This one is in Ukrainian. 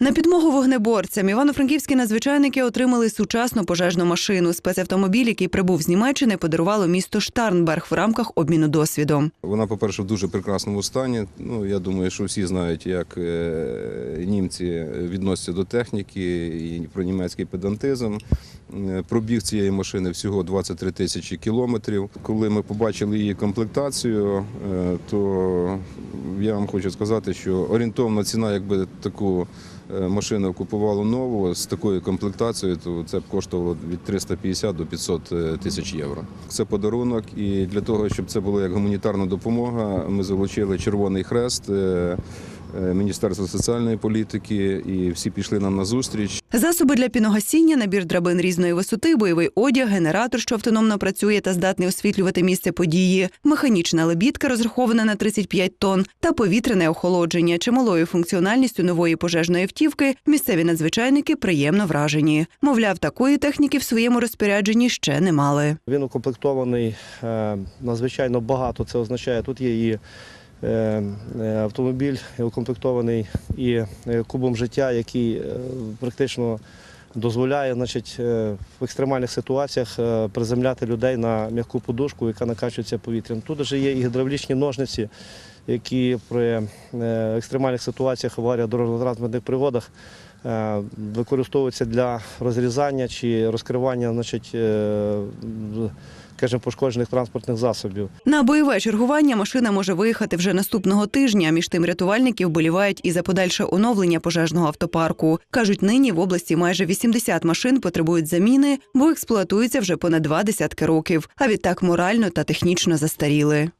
На підмогу вогнеборцям івано-франківські надзвичайники отримали сучасну пожежну машину. Спецавтомобіль, який прибув з Німеччини, подарувало місто Штарнберг в рамках обміну досвідом. Вона, по-перше, в дуже прекрасному стані. Ну, я думаю, що всі знають, як е, німці відносяться до техніки і про німецький педантизм. Е, Пробіг цієї машини всього 23 тисячі кілометрів. Коли ми побачили її комплектацію, е, то я вам хочу сказати, що орієнтовна ціна, якби таку машину купувало нову з такою комплектацією, то це б коштувало від 350 до 500 тисяч євро. Це подарунок, і для того, щоб це було як гуманітарна допомога, ми залучили Червоний Хрест, е, е, Міністерство соціальної політики, і всі пішли нам на зустріч. Засоби для піногасіння, набір драбин різної висоти, бойовий одяг, генератор, що автономно працює та здатний освітлювати місце події, механічна лебідка, розрахована на 35 тонн, та повітряне охолодження. Чималою функціональністю нової пожежної автівки місцеві надзвичайники приємно вражені. Мовляв, такої техніки в своєму розпорядженні ще не мали. Він укомплектований е, надзвичайно багато. Це означає, тут є і е, е, автомобіль укомплектований і е, кубом життя, який е, практично дозволяє значить, е, в екстремальних ситуаціях е, приземляти людей на м'яку подушку, яка накачується повітрям. Тут же є і гідравлічні ножниці, які при е, екстремальних ситуаціях аварія дорожньо-транспортних пригодах е, використовуються для розрізання чи розкривання значить, е, скажімо, пошкоджених транспортних засобів. На бойове чергування машина може виїхати вже наступного тижня. Між тим рятувальники вболівають і за подальше оновлення пожежного автопарку. кажуть, нині в області майже 80 машин потребують заміни, бо експлуатуються вже понад два десятки років. А відтак морально та технічно застаріли.